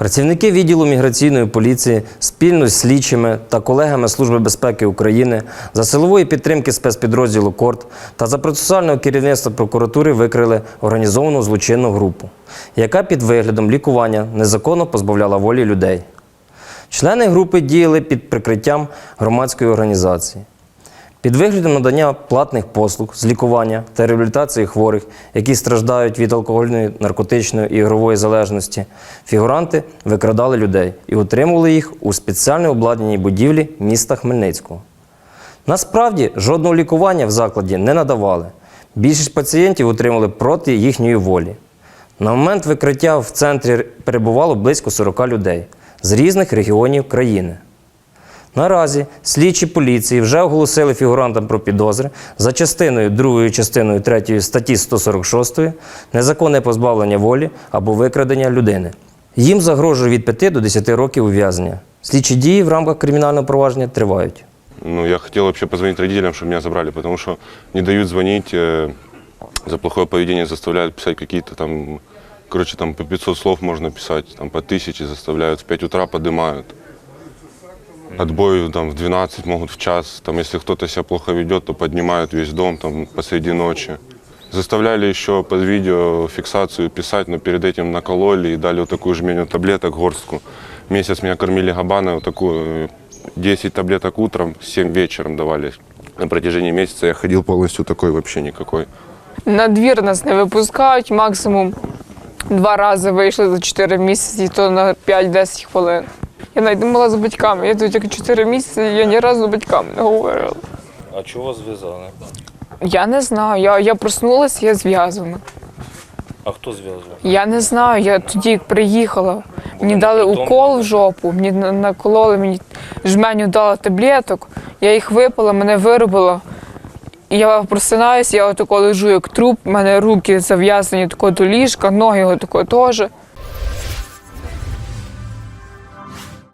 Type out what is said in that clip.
Працівники відділу міграційної поліції спільно з слідчими та колегами Служби безпеки України за силової підтримки спецпідрозділу КОРТ та за процесуального керівництва прокуратури викрили організовану злочинну групу, яка під виглядом лікування незаконно позбавляла волі людей. Члени групи діяли під прикриттям громадської організації. Під виглядом надання платних послуг з лікування та реабілітації хворих, які страждають від алкогольної, наркотичної і ігрової залежності, фігуранти викрадали людей і утримували їх у спеціально обладнаній будівлі міста Хмельницького. Насправді жодного лікування в закладі не надавали. Більшість пацієнтів утримали проти їхньої волі. На момент викриття в центрі перебувало близько 40 людей з різних регіонів країни. Наразі слідчі поліції вже оголосили фігурантам про підозри за частиною 2 частиною 3 статті 146 незаконне позбавлення волі або викрадення людини. Їм загрожує від 5 до 10 років ув'язнення. Слідчі дії в рамках кримінального провадження тривають. Ну, я хотел вообще позвонить родителям, чтобы меня забрали, потому что не дают звонить, э, за плохое поведение заставляют писать какие-то там, короче, там по 500 слов можно писать, там по 1000 заставляют, в 5 утра поднимают. Отбой там в 12 могут в час, там если кто-то себя плохо ведет, то поднимают весь дом там посреди ночи. Заставляли еще под видео фиксацию писать, но перед этим накололи и дали вот такую жменю таблеток, горстку. Месяц меня кормили габаны, вот такую, э, 10 таблеток утром, 7 вечером давали. На протяжении месяца я ходил полностью такой, вообще никакой. На двір нас не випускають, максимум два рази вийшли за 4 місяці, і то на 5-10 хвилин. Я навіть не була з батьками. Я тут тільки 4 місяці, я ні разу з батьками не говорила. А чого зв'язали? Я не знаю. Я, я проснулася, я зв'язана. А хто зв'язував? Я не знаю. Я тоді як приїхала. Мені дали укол в жопу, мені накололи, мені жменю дали таблеток. Я їх випила, мене виробило. І я просинаюся, я отако лежу як труп, у мене руки зав'язані тако до ліжка, ноги отако теж.